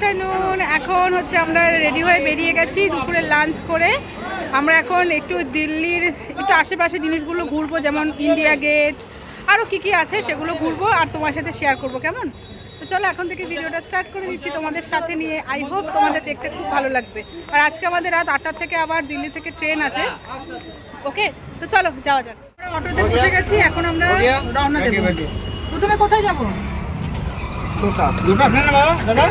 Afternoon এখন হচ্ছে আমরা রেডি হয়ে বেরিয়ে গেছি দুপুরে লাঞ্চ করে। আমরা এখন একটু দিল্লির একটু আশেপাশে জিনিসগুলো ঘুরবো যেমন ইন্ডিয়া গেট আরও কী কী আছে সেগুলো ঘুরবো আর তোমার সাথে শেয়ার করব কেমন? তো চলো এখন থেকে ভিডিওটা স্টার্ট করে দিচ্ছি তোমাদের সাথে নিয়ে। আই হোপ তোমাদের দেখতে খুব ভালো লাগবে। আর আজকে আমাদের রাত আটটার থেকে আবার দিল্লি থেকে ট্রেন আছে। ওকে তো চলো যাওয়া যাক। আমরা অটোতে বসে গেছি এখন আমরা রওনা দেবো। প্রথমে কোথায় যাব? লোটাস। লোটাস নেন দাদা।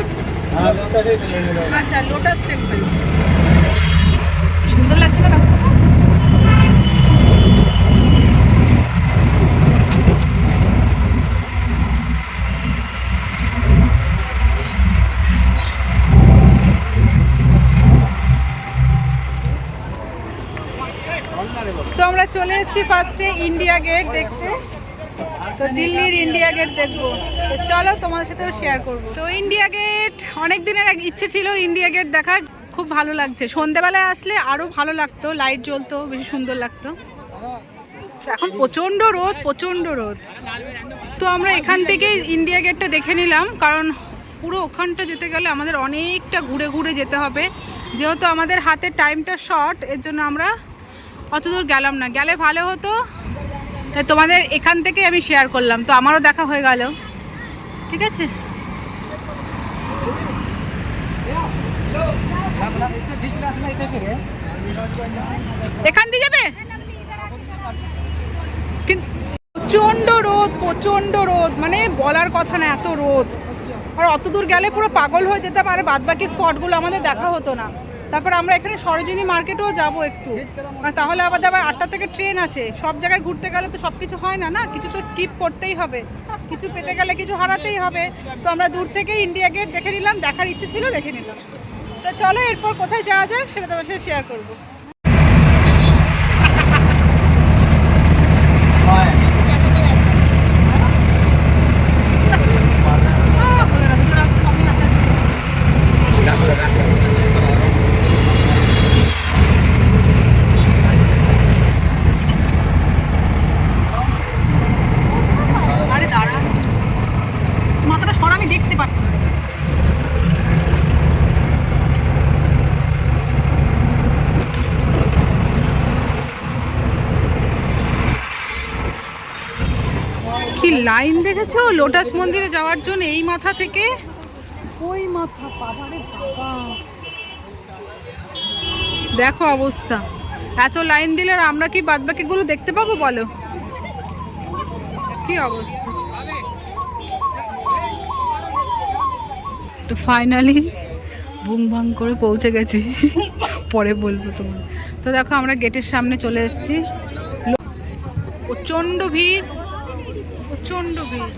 আচ্ছা লোটাস টেম্পল সুন্দর লাগছে না তো আমরা চলে এসেছি ফার্স্টে ইন্ডিয়া গেট দেখতে। তো দিল্লির ইন্ডিয়া গেট দেখব। তো চলো তোমাদের সাথেও শেয়ার করব। তো ইন্ডিয়া গেট অনেক দিনের এক ইচ্ছে ছিল ইন্ডিয়া গেট দেখার। খুব ভালো লাগছে। সন্ধেবেলায় আসলে আরও ভালো লাগতো। লাইট জ্বলতো, বেশি সুন্দর লাগতো। এখন প্রচণ্ড রোদ প্রচণ্ড রোদ। তো আমরা এখান থেকে ইন্ডিয়া গেটটা দেখে নিলাম। কারণ পুরো ওখানটা যেতে গেলে আমাদের অনেকটা ঘুরে ঘুরে যেতে হবে। যেহেতু আমাদের হাতে টাইমটা শর্ট এর জন্য আমরা অত দূর গেলাম না। গেলে ভালো হতো। তাই তোমাদের এখান থেকে আমি শেয়ার করলাম, তো আমারও দেখা হয়ে গেল। ঠিক আছে? এখান দিয়ে যাবে? কিন্তু প্রচণ্ড রোদ প্রচণ্ড রোদ মানে বলার কথা না, এত রোদ। আর অত দূর গেলে পুরো পাগল হয়ে যেতে পারে বাদ বাকি স্পটগুলো আমাদের দেখা হতো না। তারপর আমরা এখানে সরোজিনী মার্কেটেও যাব একটু। তাহলে আবার আবার আটটা থেকে ট্রেন আছে। সব জায়গায় ঘুরতে গেলে তো সব কিছু হয় না না? কিছু তো স্কিপ করতেই হবে। কিছু পেতে গেলে কিছু হারাতেই হবে। তো আমরা দূর থেকে ইন্ডিয়া গেট দেখে নিলাম, দেখার ইচ্ছে ছিল দেখে নিলাম। তো চলো এরপর কোথায় যাওয়া যায় সেটা তোমার সাথে শেয়ার করব হয় আহ, বলে না, দুটো রাস্তা কমই আছে। আরে দাঁড়া মাথাটা সরা আমি দেখতে পাচ্ছি না কি লাইন দেখেছ? লোটাস মন্দিরে যাওয়ার জন্য এই মাথা থেকে? ওই মাথা বাবারে বাবা। দেখো অবস্থা। এত লাইন দিলে আর আমরা কি বাদ বাকিগুলো দেখতে পাবো বলো? কি অবস্থা? তো ফাইনালি বুং ভাং করে পৌঁছে গেছি। পরে বলব তোমার তো দেখো আমরা গেটের সামনে চলে এসেছি। প্রচণ্ড ভিড়। প্রচণ্ড ভিড়।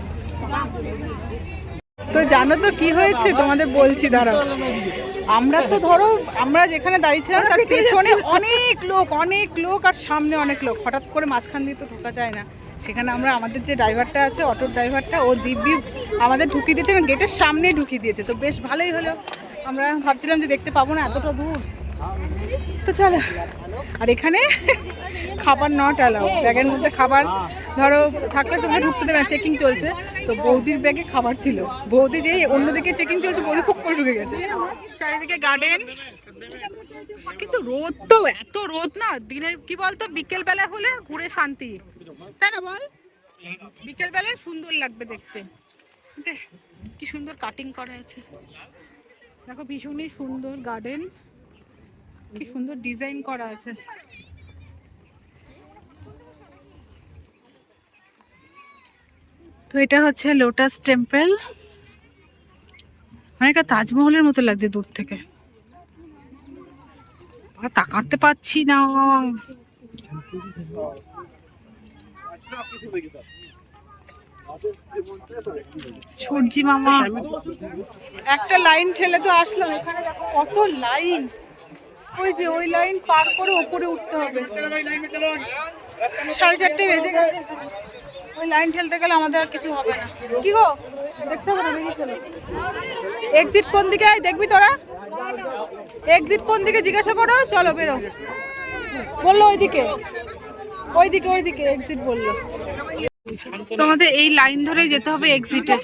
তো জানো তো কি হয়েছে? তোমাদের বলছি, দাঁড়াও। আমরা তো ধরো, আমরা যেখানে দাঁড়িয়েছিলাম, তার পেছনে অনেক লোক অনেক লোক আর সামনে অনেক লোক। হঠাৎ করে মাঝখান দিয়ে তো ঢোকা যায় না। সেখানে আমরা, আমাদের যে ড্রাইভারটা আছে, অটোর ড্রাইভারটা, ও দিব্যি আমাদের ঢুকিয়ে দিয়েছে এবং গেটের সামনে ঢুকিয়ে দিয়েছে। তো বেশ ভালোই হলো। আমরা ভাবছিলাম যে দেখতে পাবো না, এতটা দূর। তো চলো। আর এখানে খাবার নট অ্যালাউ ব্যাগের মধ্যে খাবার ধরো থাকলে তোমরা ঢুকতে দেবে চেকিং চলছে। তো বৌদির ব্যাগে খাবার ছিল। বৌদি যেই অন্যদিকে চেকিং চলছে বৌদি খুব করে ঢুকে গেছে। চারিদিকে গার্ডেন কিন্তু রোদ তো এত রোদ না দিনের কি বলতো বিকেল বেলা হলে ঘুরে শান্তি। তাই না বল? বিকেল বেলায় সুন্দর লাগবে দেখতে। দেখ, কি সুন্দর কাটিং করা আছে। দেখো ভীষণই সুন্দর গার্ডেন কি সুন্দর ডিজাইন করা আছে। তো এটা হচ্ছে লোটাস টেম্পল অনেকটা তাজমহলের মতো লাগছে দূর থেকে। তাকাতে পাচ্ছি না। সূর্যি মামা। একটা লাইন ঠেলে তো আসলাম। এখানে দেখো কত লাইন। ওই যে ওই লাইন পার করে ওপরে উঠতে হবে। সাড়ে চারটে বেজে গেছে। ওই লাইন ঠেলতে গেলে আমাদের আর কিছু হবে না। কি গো? দেখতে হবে না বেরিয়ে চলো। এক্সিট কোন দিকে? আয় দেখবি তোরা? এক্সিট কোন দিকে জিজ্ঞাসা করো? চলো বেরো। বলল ওইদিকে। ওইদিকে ওইদিকে এক্সিট বলল। তোমাদের এই লাইন ধরেই যেতে হবে এক্সিটে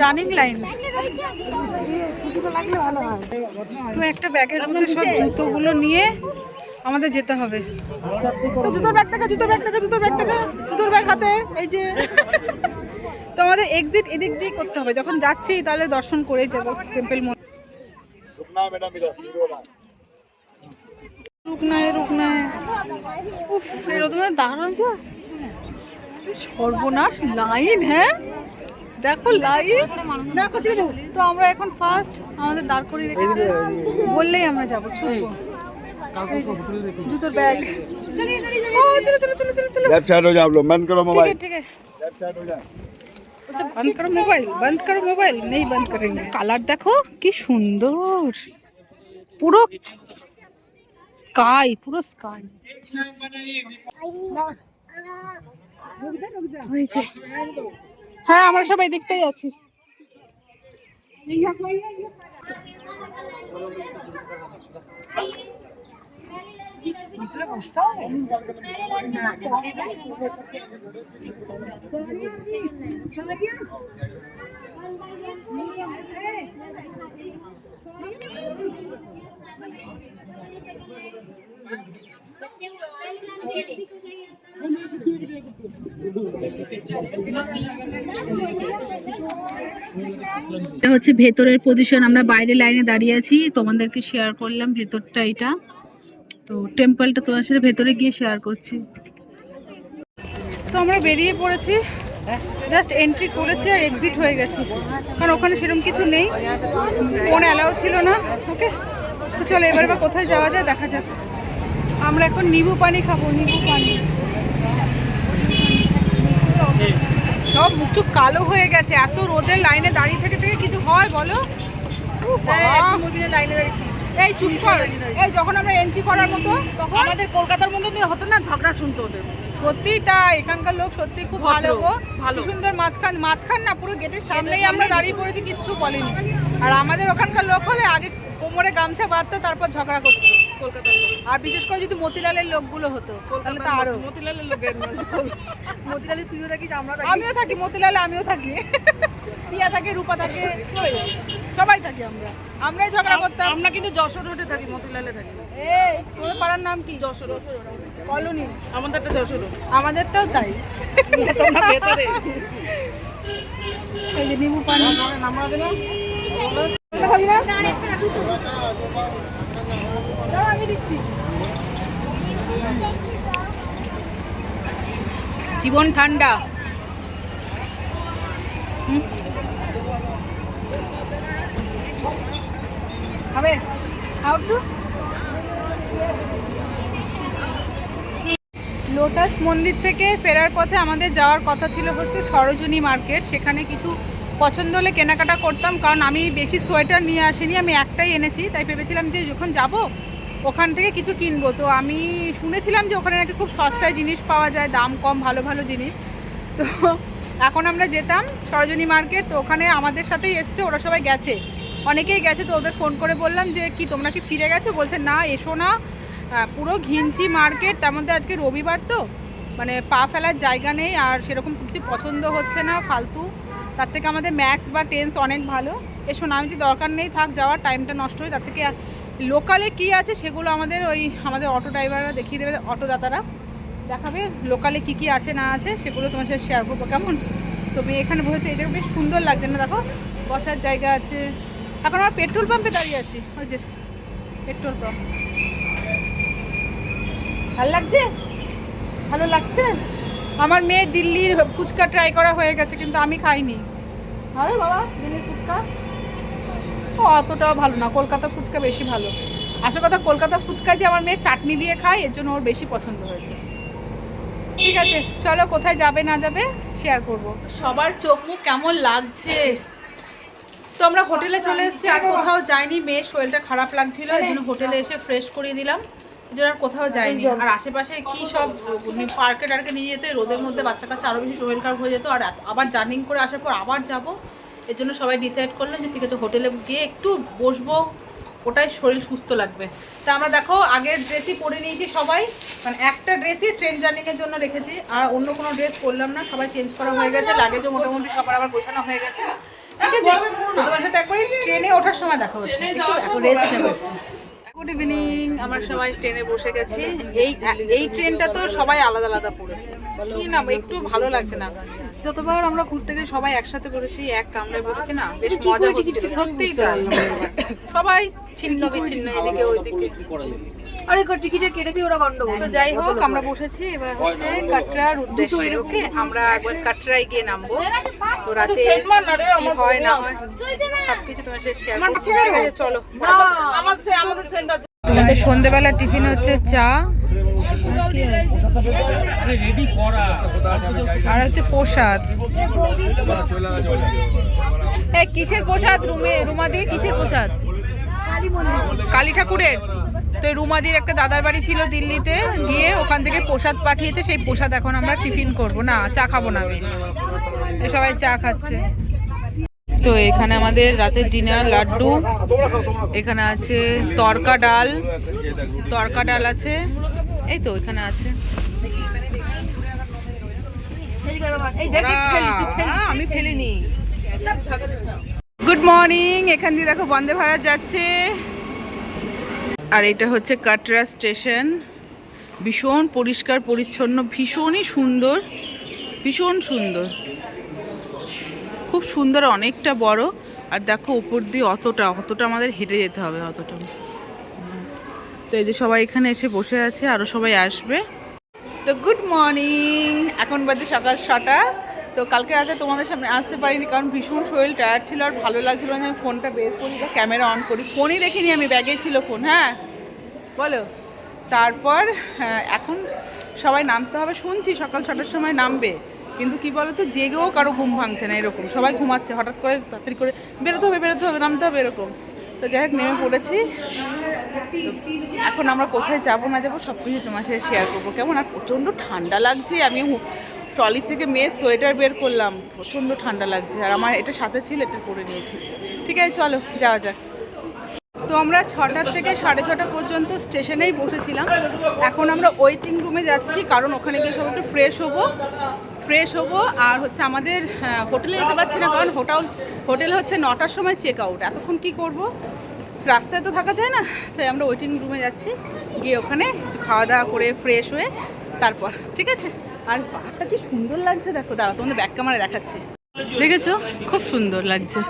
রানিং লাইন তো একটা ব্যাগের মধ্যে সব জুতোগুলো নিয়ে আমাদের যেতে হবে। জুতোর ব্যাগ থেকে জুতোর ব্যাগ থেকে জুতোর ব্যাগ থেকে জুতোর ব্যাগ হাতে এই যে। তো আমাদের এক্সিট এদিক দিয়ে করতে হবে। যখন যাচ্ছি তাহলে দর্শন করে যাব টেম্পল মন্দির। রুকনায় রুকনায়। সর্বনাশ লাইন হ্যাঁ? দেখো লাইন। দেখো দিদু তো আমরা এখন ফার্স্ট আমাদের দাঁড় করিয়ে রেখেছি। বললেই আমরা যাব জুতোর ব্যাগ। বন্ধ করো মোবাইল ঠিক আছে। আচ্ছা, বন্ধ করো মোবাইল বন্ধ করো মোবাইল নেই বন্ধ কালার দেখো কি সুন্দর। পুরো স্কাই পুরো স্কাই হয়েছে হ্যাঁ আমরা সবাই দেখতেই আছি। এটা হচ্ছে ভেতরের পজিশন আমরা বাইরে লাইনে দাঁড়িয়ে আছি। তোমাদেরকে শেয়ার করলাম ভেতরটা এটা। তো টেম্পলটা তোমার সাথে ভেতরে গিয়ে শেয়ার করছি। তো আমরা বেরিয়ে পড়েছি। জাস্ট এন্ট্রি করেছি আর এক্সিট হয়ে গেছি। কারণ ওখানে সেরকম কিছু নেই। ফোন অ্যালাউ ছিল না। ওকে তো চলো এবার এবার কোথায় যাওয়া যায় দেখা যাক। আমরা এখন নিবু পানি খাব নিবু পানি। সব মুখ চুপ কালো হয়ে গেছে এত রোদের লাইনে দাঁড়িয়ে থেকে থেকে কিছু হয় বলো? বাবা। লাইনে দাঁড়িয়েছি। এই চুপ কর। এই যখন আমরা এন্ট্রি করার মতো তখন আমাদের কলকাতার মধ্যে দিয়ে হতো না ঝগড়া শুনতো ওদের। সত্যি তাই এখানকার লোক সত্যি খুব ভালো গো। ভালো। সুন্দর মাঝখান মাঝখান না পুরো গেটের সামনেই আমরা দাঁড়িয়ে পড়েছি কিচ্ছু বলেনি। আর আমাদের ওখানকার লোক হলে আগে কোমরে গামছা বাঁধতো তারপর ঝগড়া করতো কলকাতার লোক। আর বিশেষ করে যদি মতিলালের লোকগুলো হতো তাহলে তো আরও। মতিলালের লোকের মতিলালে তুইও থাকিস আমরা আমিও থাকি মতিলালে আমিও থাকি। পিয়া থাকে রূপা থাকে সবাই থাকি আমরা। আমরাই ঝগড়া করতাম। আমরা কিন্তু যশোর রোডে থাকি মতিলালে থাকি। এই তোর পাড়ার নাম কি? যশোর রোড। কলোনি। আমাদের একটা যশোর রোড। আমাদেরটাও তাই। তোমরা ভেতরে। এই যে নিমু পানি। খাবি না? আমি দিচ্ছি। জীবন ঠান্ডা। হবে খাও একটু। লোটাস মন্দির থেকে ফেরার পথে আমাদের যাওয়ার কথা ছিল হচ্ছে সরোজনী মার্কেট। সেখানে কিছু পছন্দ হলে কেনাকাটা করতাম, কারণ আমি বেশি সোয়েটার নিয়ে আসিনি, আমি একটাই এনেছি, তাই ভেবেছিলাম যে যখন যাব, ওখান থেকে কিছু কিনবো। তো আমি শুনেছিলাম যে ওখানে নাকি খুব সস্তায় জিনিস পাওয়া যায়, দাম কম, ভালো ভালো জিনিস। তো এখন আমরা যেতাম সরোজনী মার্কেট, তো ওখানে আমাদের সাথেই এসছে, ওরা সবাই গেছে। অনেকেই গেছে, তো ওদের ফোন করে বললাম যে, কি, তোমরা কি ফিরে গেছো? বলছে, না, এসো না। পুরো ঘিঞ্চি মার্কেট, তার মধ্যে আজকে রবিবার তো মানে পা ফেলার জায়গা নেই, আর সেরকম কিছু পছন্দ হচ্ছে না, ফালতু। তার থেকে আমাদের ম্যাক্স বা টেন্স অনেক ভালো। এসো না, আমি যে দরকার নেই, থাক, যাওয়ার টাইমটা নষ্ট হয়, তার থেকে লোকালে কি আছে সেগুলো আমাদের ওই আমাদের অটো ড্রাইভাররা দেখিয়ে দেবে অটোদাতারা দেখাবে লোকালে কি কি আছে, না আছে, সেগুলো তোমার সাথে শেয়ার করব, কেমন? তো মেয়ে এখানে বসেছে, এটা বেশ সুন্দর লাগছে না, দেখো, বসার জায়গা আছে। এখন আমার পেট্রোল পাম্পে দাঁড়িয়ে আছি, ওই যে পেট্রোল পাম্প ভালো লাগছে? ভালো লাগছে? আমার মেয়ে দিল্লির ফুচকা ট্রাই করা হয়ে গেছে কিন্তু আমি খাইনি। আরে বাবা দিল্লির ফুচকা? ও অতটাও ভালো না কলকাতা ফুচকা বেশি ভালো। আসল কথা কলকাতা ফুচকা যে আমার মেয়ে চাটনি দিয়ে খায় এর জন্য ওর বেশি পছন্দ হয়েছে। ঠিক আছে চলো কোথায় যাবে না যাবে শেয়ার করব। সবার চোখ মুখ কেমন লাগছে? তো আমরা হোটেলে চলে এসেছি আর কোথাও যাইনি মেয়ের শরীরটা খারাপ লাগছিল এই জন্য হোটেলে এসে ফ্রেশ করিয়ে দিলাম। জন্য আর কোথাও যাইনি আর আশেপাশে কি সব পার্কে টার্কে নিয়ে যেতে রোদের মধ্যে বাচ্চা কাচ্চা আরও বেশি শরীর খারাপ হয়ে যেত আর আবার জার্নিং করে আসার পর আবার যাব। এর জন্য সবাই ডিসাইড করলাম যে ঠিক আছে হোটেলে গিয়ে একটু বসবো ওটাই শরীর সুস্থ লাগবে। তা আমরা দেখো আগের ড্রেসই পরে নিয়েছি সবাই মানে একটা ড্রেসই ট্রেন জার্নিংয়ের জন্য রেখেছি আর অন্য কোনো ড্রেস পরলাম না সবাই চেঞ্জ করা হয়ে গেছে লাগেজও মোটামুটি সবার আবার গোছানো হয়ে গেছে। ঠিক আছে? তোমার সাথে একবারই ট্রেনে ওঠার সময় দেখা হচ্ছে। একটু রেস্ট নেব। গুড ইভিনিং আমরা সবাই ট্রেনে বসে গেছি। এই এই ট্রেনটা তো সবাই আলাদা আলাদা পড়েছে। কি না একটু ভালো লাগছে না। যতবার আমরা ঘুরতে গিয়ে সবাই একসাথে পড়েছি এক কামরায় পড়েছি না বেশ মজা হচ্ছিল। সত্যিই তাই সবাই ছিন্ন বিচ্ছিন্ন এদিকে ওইদিকে। আরে টিকিটে কেটেছি ওরা গন্ডগোল। তো যাই হোক আমরা বসেছি এবার হচ্ছে কাটরার উদ্দেশ্যে ওকে? আমরা একবার কাটরায় গিয়ে নামবো। তো রাতে কি হয় না হয়। সবকিছু তোমার সাথে শেয়ার করছি। চলো। তোমাদের সন্ধেবেলা টিফিন হচ্ছে চা। আর হচ্ছে প্রসাদ। কিসের প্রসাদ? রুমে রুমাদি কিসের প্রসাদ? কালী ঠাকুরের? তো রুমাদির একটা দাদার বাড়ি ছিল দিল্লিতে। গিয়ে ওখান থেকে প্রসাদ পাঠিয়েছে। সেই প্রসাদ এখন আমরা টিফিন করব। না চা খাব না সবাই চা খাচ্ছে। তো এখানে আমাদের রাতের ডিনার লাড্ডু। এখানে আছে তরকা ডাল। তরকা ডাল আছে। এই তো এখানে আছে। আমি ফেলিনি। গুড মর্নিং এখান দিয়ে দেখো বন্দে ভারত যাচ্ছে। আর এটা হচ্ছে কাটরা স্টেশন। ভীষণ পরিষ্কার, পরিচ্ছন্ন, ভীষণই সুন্দর, ভীষণ সুন্দর। খুব সুন্দর, অনেকটা বড়। আর দেখো, উপর দিয়ে অতটা অতটা আমাদের হেঁটে যেতে হবে, অতটা। তো এই যে সবাই এখানে এসে বসে আছে আরও সবাই আসবে। তো গুড মর্নিং এখন বাজে সকাল ছটা। তো কালকে রাতে তোমাদের সামনে আসতে পারিনি কারণ ভীষণ শরীর টায়ার্ড ছিল আর ভালো লাগছিল না আমি ফোনটা বের করি বা ক্যামেরা অন করি। ফোনই দেখিনি আমি ব্যাগে ছিল ফোন হ্যাঁ? বলো। তারপর হ্যাঁ, এখন সবাই নামতে হবে শুনছি সকাল ছটার সময় নামবে। কিন্তু কি বলো তো জেগেও কারও ঘুম ভাঙছে না এরকম। সবাই ঘুমাচ্ছে হঠাৎ করে তাড়াতাড়ি করে বেরোতে হবে বেরোতে হবে নামতে হবে এরকম। তো যাই হোক নেমে পড়েছি। এখন আমরা কোথায় যাব না যাব সব কিছু তোমার সাথে শেয়ার করব। কেমন? আর প্রচণ্ড ঠান্ডা লাগছে আমি ট্রলির থেকে মেয়ে সোয়েটার বের করলাম। প্রচণ্ড ঠান্ডা লাগছে। আর আমার এটা সাথে ছিল এটা পরে নিয়েছি। ঠিক আছে চলো যাওয়া যাক। তো আমরা ছটার থেকে সাড়ে ছটা পর্যন্ত স্টেশনেই বসেছিলাম। এখন আমরা ওয়েটিং রুমে যাচ্ছি কারণ ওখানে গিয়ে সব একটু ফ্রেশ হব। ফ্রেশ হব আর হচ্ছে আমাদের হ্যাঁ, হোটেলে যেতে পারছি না কারণ হোটেল হোটেল হচ্ছে নটার সময় চেক আউট এতক্ষণ কী করব? রাস্তায় তো থাকা যায় না তাই আমরা ওয়েটিং রুমে যাচ্ছি। গিয়ে ওখানে খাওয়া দাওয়া করে ফ্রেশ হয়ে তারপর ঠিক আছে? আর পাহাড়টা কি সুন্দর লাগছে? দেখো দাঁড়া তোমাদের ব্যাক ক্যামেরা দেখাচ্ছি। দেখেছ? খুব সুন্দর লাগছে।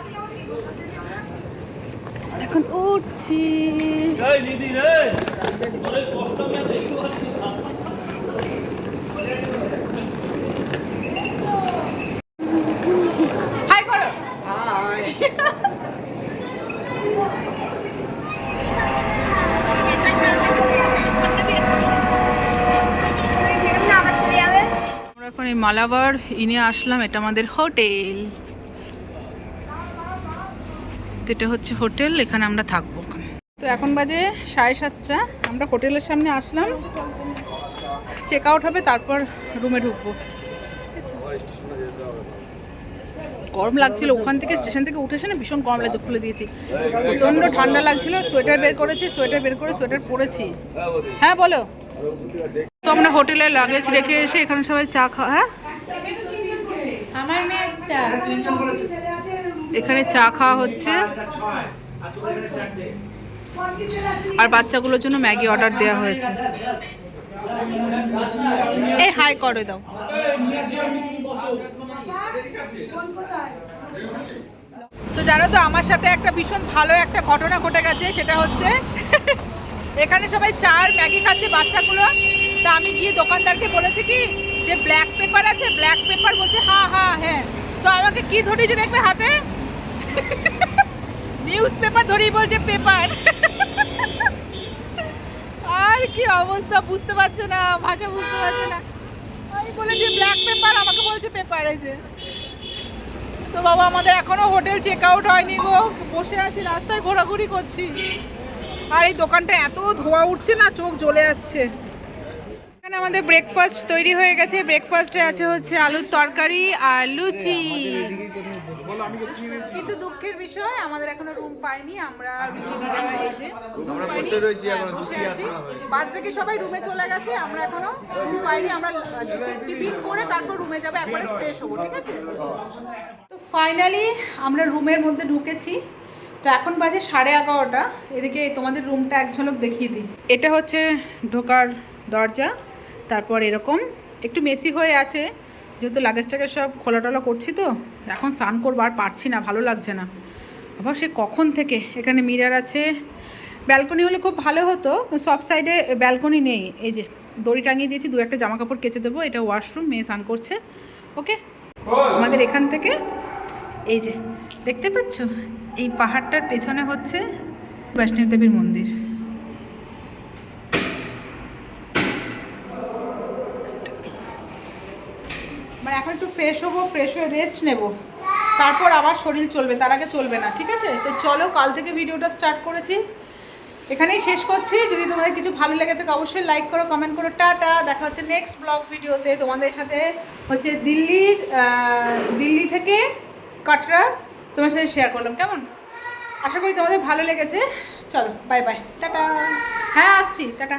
এখন উঠছি হাই করো আমরা এখন এই মালাবার, ইনে আসলাম, এটা আমাদের হোটেল। এটা হচ্ছে হোটেল, এখানে আমরা থাকব তো এখন বাজে সাড়ে সাতটা, আমরা হোটেলের সামনে আসলাম। চেক আউট হবে, তারপর রুমে ঢুকবো। গরম লাগছিল, ওখান থেকে স্টেশন থেকে উঠে এসে না ভীষণ গরম লাগছে, খুলে দিয়েছি। প্রচণ্ড ঠান্ডা লাগছিল সোয়েটার বের করেছি সোয়েটার বের করে সোয়েটার পরেছি। হ্যাঁ বলো। তো আমরা হোটেলে লাগেজ রেখে এসে এখানে সবাই চা খাওয়া হ্যাঁ? এখানে চা খাওয়া হচ্ছে। আর বাচ্চাগুলোর জন্য ম্যাগি অর্ডার দেওয়া হয়েছে। এই হাই করে দাও। তো জানো তো আমার সাথে একটা ভীষণ ভালো একটা ঘটনা ঘটে গেছে সেটা হচ্ছে এখানে সবাই চা আর ম্যাগি খাচ্ছে বাচ্চাগুলো। তা আমি গিয়ে দোকানদারকে বলেছি কি, যে ব্ল্যাক পেপার আছে ব্ল্যাক পেপার বলছে হ্যাঁ হ্যাঁ হ্যাঁ। তো আমাকে কি ধরিয়েছে দেখবে হাতে? নিউজ পেপার ধরেই বলছে পেপার আর কি অবস্থা বুঝতে পারছে না, ভাষা বুঝতে পারছে না। আমি বলেছি ব্ল্যাক পেপার আমাকে বলছে পেপার আছে তো বাবা, আমাদের এখনও হোটেল চেক আউট হয়নি গো। বসে আছি, রাস্তায় ঘোরাঘুরি করছি। আর এই দোকানটা এত ধোয়া উঠছে না, চোখ জ্বলে যাচ্ছে। এখানে আমাদের ব্রেকফাস্ট তৈরি হয়ে গেছে। ব্রেকফাস্টে আছে হচ্ছে আলুর তরকারি আর লুচি। কিন্তু দুঃখের বিষয় আমাদের এখনও রুম পাইনি আমরা দিদিরা এই যে room আমরা বসে রয়েছি হ্যাঁ, এখনও, আছি। বাদ বাকি সবাই রুমে চলে গেছে আমরা এখনও রুম পাইনি। আমরা টিফিন করে তারপর রুমে যাব একবারে ফ্রেশ হব ঠিক আছে? তো ফাইনালি আমরা রুমের মধ্যে ঢুকেছি। তো এখন বাজে সাড়ে এগারোটা। এদিকে তোমাদের রুমটা এক ঝলক দেখিয়ে দিই। এটা হচ্ছে ঢোকার দরজা। তারপর এরকম। একটু মেসি হয়ে আছে যেহেতু লাগেজ টাগেজ সব খোলা টোলা করছি তো এখন স্নান করব আর পারছি না ভালো লাগছে না। আবার সে কখন থেকে? এখানে মিরার আছে। ব্যালকনি হলে খুব ভালো হতো সব সাইডে ব্যালকনি নেই। এই যে দড়ি টাঙিয়ে দিয়েছি দু একটা জামা কাপড় কেচে দেবো এটা ওয়াশরুম মেয়ে স্নান করছে। ওকে আমাদের এখান থেকে এই যে দেখতে পাচ্ছ? এই পাহাড়টার পেছনে হচ্ছে বৈষ্ণব দেবীর মন্দির। মানে এখন একটু ফ্রেশ হব ফ্রেশ হয়ে রেস্ট নেব। তারপর আবার শরীর চলবে, তার আগে চলবে না, ঠিক আছে? তো চলো, কাল থেকে ভিডিওটা স্টার্ট করেছি। এখানেই শেষ করছি। যদি তোমাদের কিছু ভালো লেগে থাকে, অবশ্যই লাইক করো কমেন্ট করো, টাটা। দেখা হচ্ছে নেক্সট ব্লগ ভিডিওতে তোমাদের সাথে হচ্ছে দিল্লির দিল্লি থেকে কাটরা, তোমার সাথে শেয়ার করলাম। কেমন? আশা করি তোমাদের ভালো লেগেছে। চলো বাই বাই টাটা। হ্যাঁ আসছি। টাটা।